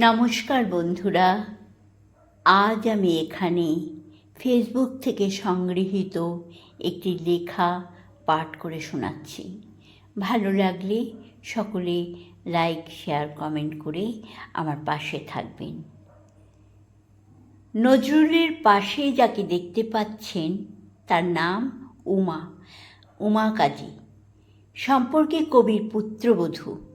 নমস্কার বন্ধুরা, আজ আমি এখানে ফেসবুক থেকে সংগৃহীত একটি লেখা পাঠ করে শোনাচ্ছি। ভালো লাগলে সকলে লাইক, শেয়ার, কমেন্ট করে আমার পাশে থাকবেন। নজরুলের পাশে যাকে দেখতে পাচ্ছেন তার নাম উমা উমা কাজী। সম্পর্কে কবির পুত্রবধূ।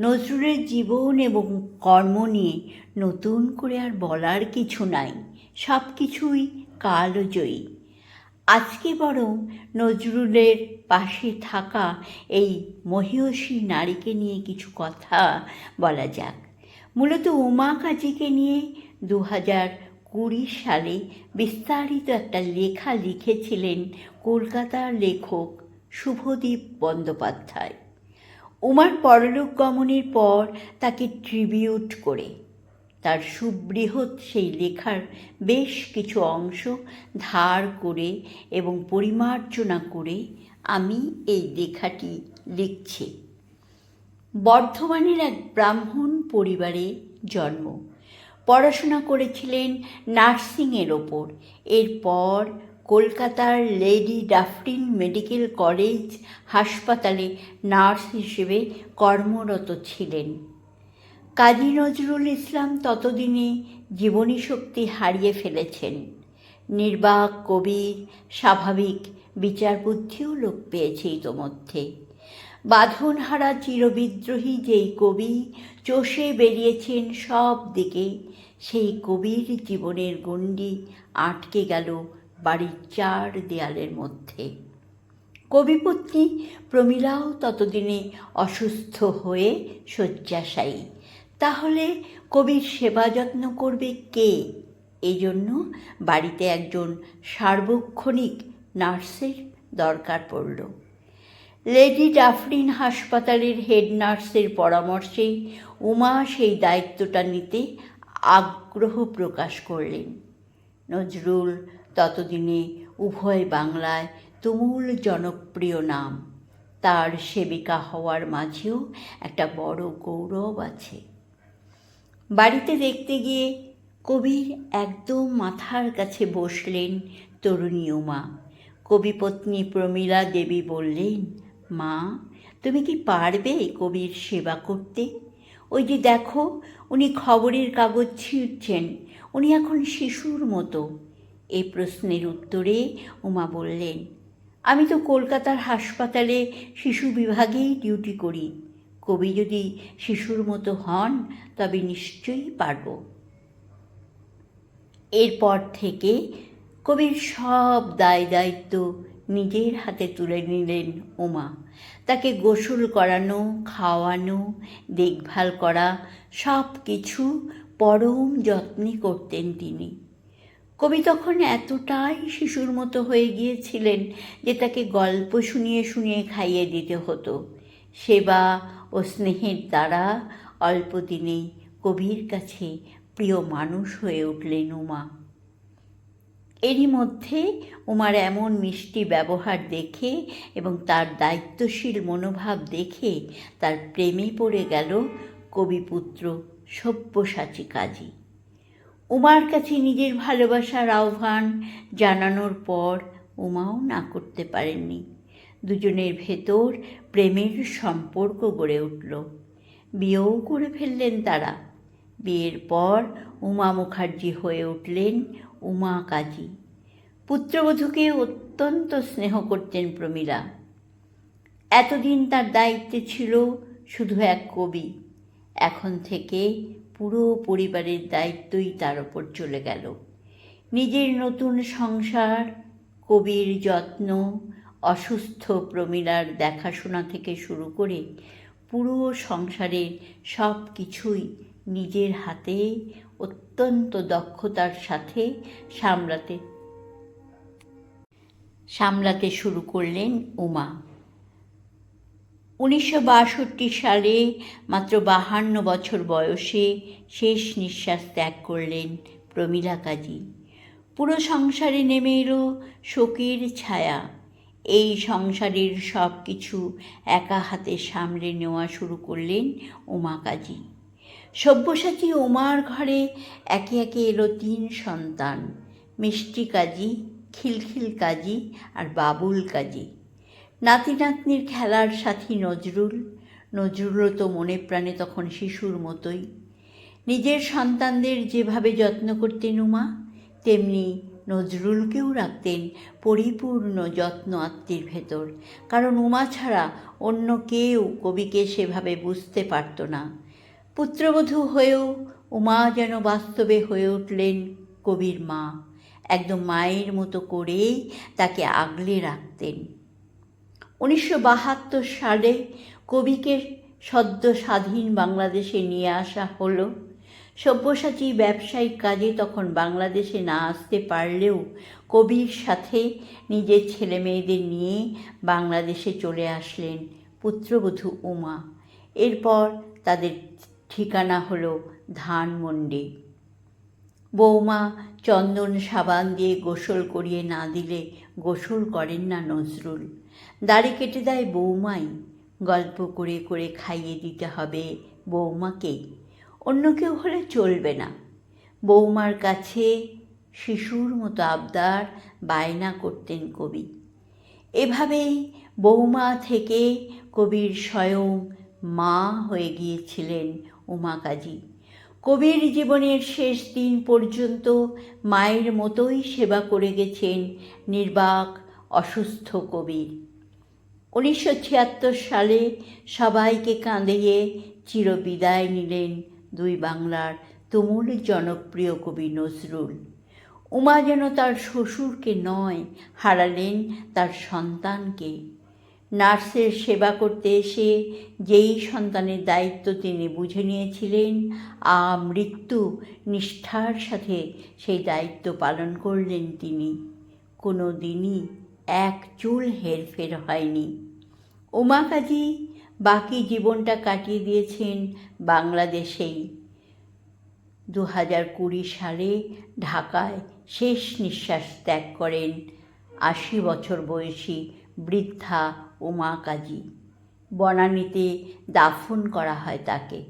নজরুলের জীবন এবং কর্ম নিয়ে নতুন করে আর বলার কিছু নাই, সব কিছুই কালজয়ী। আজকে বরং নজরুলের পাশে থাকা এই মহিয়সী নারীকে নিয়ে কিছু কথা বলা যাক। মূলত উমা কাজীকে নিয়ে দু হাজার কুড়ি সালে বিস্তারিত একটা লেখা লিখেছিলেন কলকাতার লেখক শুভদীপ বন্দ্যোপাধ্যায়। উমার পরলোক গমনের পর তাকে ট্রিবিউট করে। তার সুবৃহৎ সেই লেখার বেশ কিছু অংশ ধার করে এবং পরিমার্জনা করে আমি এই লেখাটি লিখছি। বর্ধমানের এক ব্রাহ্মণ পরিবারে জন্ম। পড়াশোনা করেছিলেন নার্সিংয়ের ওপর। এরপর কলকাতার লেডি ডাফরিন মেডিকেল কলেজ হাসপাতালে নার্স হিসেবে কর্মরত ছিলেন। কাজী নজরুল ইসলাম ততদিনে জীবনী শক্তি হারিয়ে ফেলেছেন। নির্বাক, কবির, স্বাভাবিক বিচার বুদ্ধিও লোক পেয়েছে ইতোমধ্যে। বাঁধনহারা চিরবিদ্রোহী যেই কবি চষে বেরিয়েছেন সব দিকে, সেই কবির জীবনের গণ্ডি আটকে গেল বাড়ির চার দেয়ালের মধ্যে। কবিপত্নী প্রমীলাও ততদিনে অসুস্থ হয়ে শয্যাশায়ী। তাহলে কবির সেবা যত্ন করবে কে? এই জন্য বাড়িতে একজন সার্বক্ষণিক নার্সের দরকার পড়ল। লেডি ডাফরিন হাসপাতালের হেড নার্সের পরামর্শে উমা সেই দায়িত্বটা নিতে আগ্রহ প্রকাশ করলেন। নজরুল ততদিনে উভয় বাংলায় তুমুল জনপ্রিয় নাম। তার সেবিকা হওয়ার মাঝেও একটা বড় গৌরব আছে। বাড়িতে দেখতে গিয়ে কবির একদম মাথার কাছে বসলেন তরুণী উমা। কবিপত্নী প্রমীলা দেবী বললেন, মা, তুমি কি পারবে কবির সেবা করতে? ওই যে দেখো, উনি খবরের কাগজ ছিঁড়ছেন। উনি এখন শিশুর মতো। এই প্রশ্নের উত্তরে উমা বললেন, আমি তো কলকাতার হাসপাতালে শিশু বিভাগেই ডিউটি করি। কবি যদি শিশুর মতো হন, তবে নিশ্চয়ই পারব। এরপর থেকে কবির সব দায় দায়িত্ব নিজের হাতে তুলে নিলেন উমা। তাকে গোসল করানো, খাওয়ানো, দেখভাল করা সব কিছু পরম যত্নে করতেন তিনি। কবি তখন এতটাই শিশুর মতো হয়ে গিয়েছিলেন যে তাকে গল্প শুনিয়ে শুনিয়ে খাইয়ে দিতে হতো। সেবা ও স্নেহের দ্বারা অল্প দিনেই কবির কাছে প্রিয় মানুষ হয়ে উঠলেন উমা। এরই মধ্যে উমার এমন মিষ্টি ব্যবহার দেখে এবং তার দায়িত্বশীল মনোভাব দেখে তার প্রেমে পড়ে গেল কবিপুত্র সব্যসাচী কাজী। উমার কাছে নিজের ভালোবাসার আহ্বান জানানোর পর উমাও না করতে পারেননি। দুজনের ভেতর প্রেমের সম্পর্ক গড়ে উঠল। বিয়েও করে ফেললেন তারা। বিয়ের পর উমা মুখার্জি হয়ে উঠলেন উমা কাজী। পুত্রবধূকে অত্যন্ত স্নেহ করতেন প্রমীলা। এতদিন তার দায়িত্বে ছিল শুধু এক কবি। এখন থেকে পুরো পরিবারের দায়িত্বই তার ওপর চলে গেল। নিজের নতুন সংসার, কবির যত্ন, অসুস্থ প্রমীলার দেখাশোনা থেকে শুরু করে পুরো সংসারের সব কিছুই নিজের হাতে অত্যন্ত দক্ষতার সাথে সামলাতে সামলাতে শুরু করলেন উমা। উনিশশো বাষট্টি সালে মাত্র বাহান্ন বছর বয়সে শেষ নিঃশ্বাস ত্যাগ করলেন প্রমীলা কাজী। পুরো সংসারে নেমে এলো শোকের ছায়া। এই সংসারের সব কিছু একা হাতে সামলে নেওয়া শুরু করলেন উমা কাজী। সব্যসাচী উমার ঘরে একে একে এলো তিন সন্তান, মিষ্টি কাজী, খিলখিল কাজী আর বাবুল কাজী। নাতি নাতনির খেলার সাথী নজরুল। নজরুলও তো মনে প্রাণে তখন শিশুর মতোই। নিজের সন্তানদের যেভাবে যত্ন করতেন উমা, তেমনি নজরুলকেও রাখতেন পরিপূর্ণ যত্ন আত্মীর ভেতর। কারণ উমা ছাড়া অন্য কেউ কবিকে সেভাবে বুঝতে পারত না। পুত্রবধূ হয়েও উমা যেন বাস্তবে হয়ে উঠলেন কবির মা। একদম মায়ের মতো করেই তাকে আগলে রাখতেন। উনিশশো বাহাত্তর সালে কবিকে সদ্য স্বাধীন বাংলাদেশে নিয়ে আসা হলো। সব্যসাচী ব্যবসায়িক কাজে তখন বাংলাদেশে না আসতে পারলেও কবির সাথে নিজের ছেলে মেয়েদের নিয়ে বাংলাদেশে চলে আসলেন পুত্রবধূ উমা। এরপর তাদের ঠিকানা হলো ধানমন্ডি। বৌমা চন্দন সাবান দিয়ে গোসল করিয়ে না দিলে গোসল করেন না নজরুল। দাড়ি কেটে দেয় বৌমাই। গল্প করে করে খাইয়ে দিতে হবে বৌমাকেই অন্য কেউ হলে চলবে না। বৌমার কাছে শিশুর মতো আবদার বায়না করতেন কবি। এভাবেই বৌমা থেকে কবির স্বয়ং মা হয়ে গিয়েছিলেন উমা কাজী কবির জীবনের শেষ দিন পর্যন্ত মায়ের মতোই সেবা করে গেছেন নির্বাক, অসুস্থ কবির। উনিশশো ছিয়াত্তর সালে সবাইকে কাঁদিয়ে চিরবিদায় নিলেন দুই বাংলার তুমুল জনপ্রিয় কবি নজরুল। উমা যেন তার শ্বশুরকে নয়, হারালেন তার সন্তানকে। নার্সের সেবা করতে এসে যেই সন্তানের দায়িত্ব তিনি বুঝে নিয়েছিলেন, আ মৃত্যু নিষ্ঠার সাথে সেই দায়িত্ব পালন করলেন তিনি। কোনো দিনই এক চুল হেরফের হয়নি। উমা কাজী বাকি জীবনটা কাটিয়ে দিয়েছেন বাংলাদেশেই। দু হাজার কুড়ি সালে ঢাকায় শেষ নিঃশ্বাস ত্যাগ করেন আশি বছর বয়সী বৃদ্ধা উমা কাজী বনানীতে দাফন করা হয় তাকে।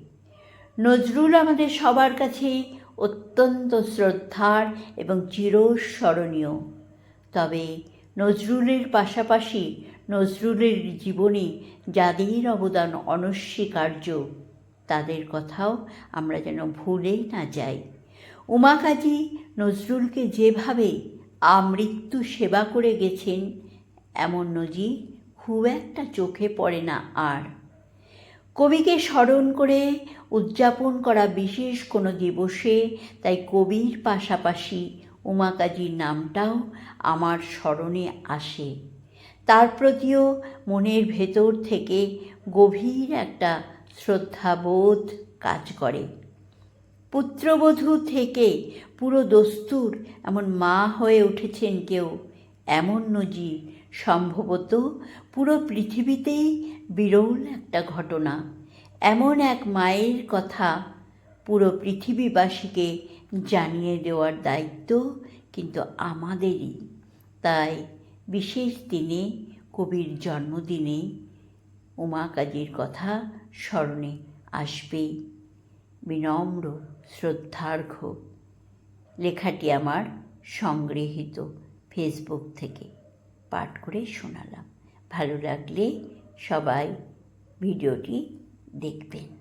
নজরুল আমাদের সবার কাছেই অত্যন্ত শ্রদ্ধার এবং চিরস্মরণীয়। তবে নজরুলের পাশাপাশি নজরুলের জীবনে যাদের অবদান অনস্বীকার্য, তাদের কথাও আমরা যেন ভুলেই না যাই। উমা কাজী নজরুলকে যেভাবে আমৃত্যু সেবা করে গেছেন, এমন নজির খুব একটা চোখে পড়ে না আর। কবিকে স্মরণ করে উদযাপন করা বিশেষ কোনো দিবসে তাই কবির পাশাপাশি উমা কাজীর নামটাও আমার স্মরণে আসে। তার প্রতিও মনের ভেতর থেকে গভীর একটা শ্রদ্ধাবোধ কাজ করে। পুত্রবধূ থেকে পুরো দস্তুর এমন মা হয়ে উঠেছেন কেউ, এমন নজির সম্ভবত পুরো পৃথিবীতেই বিরল একটা ঘটনা। এমন এক মায়ের কথা পুরো পৃথিবীবাসীকে জানিয়ে দেওয়ার দায়িত্ব কিন্তু আমাদেরই। তাই বিশেষ দিনে কবির জন্মদিনে উমা কাজীর কথা স্মরণে আসবেই বিনম্র শ্রদ্ধার্ঘ। লেখাটি আমার সংগৃহীত ফেসবুক থেকে পাঠ করে শোনালাম। ভালো লাগলে সবাই ভিডিওটি দেখবেন।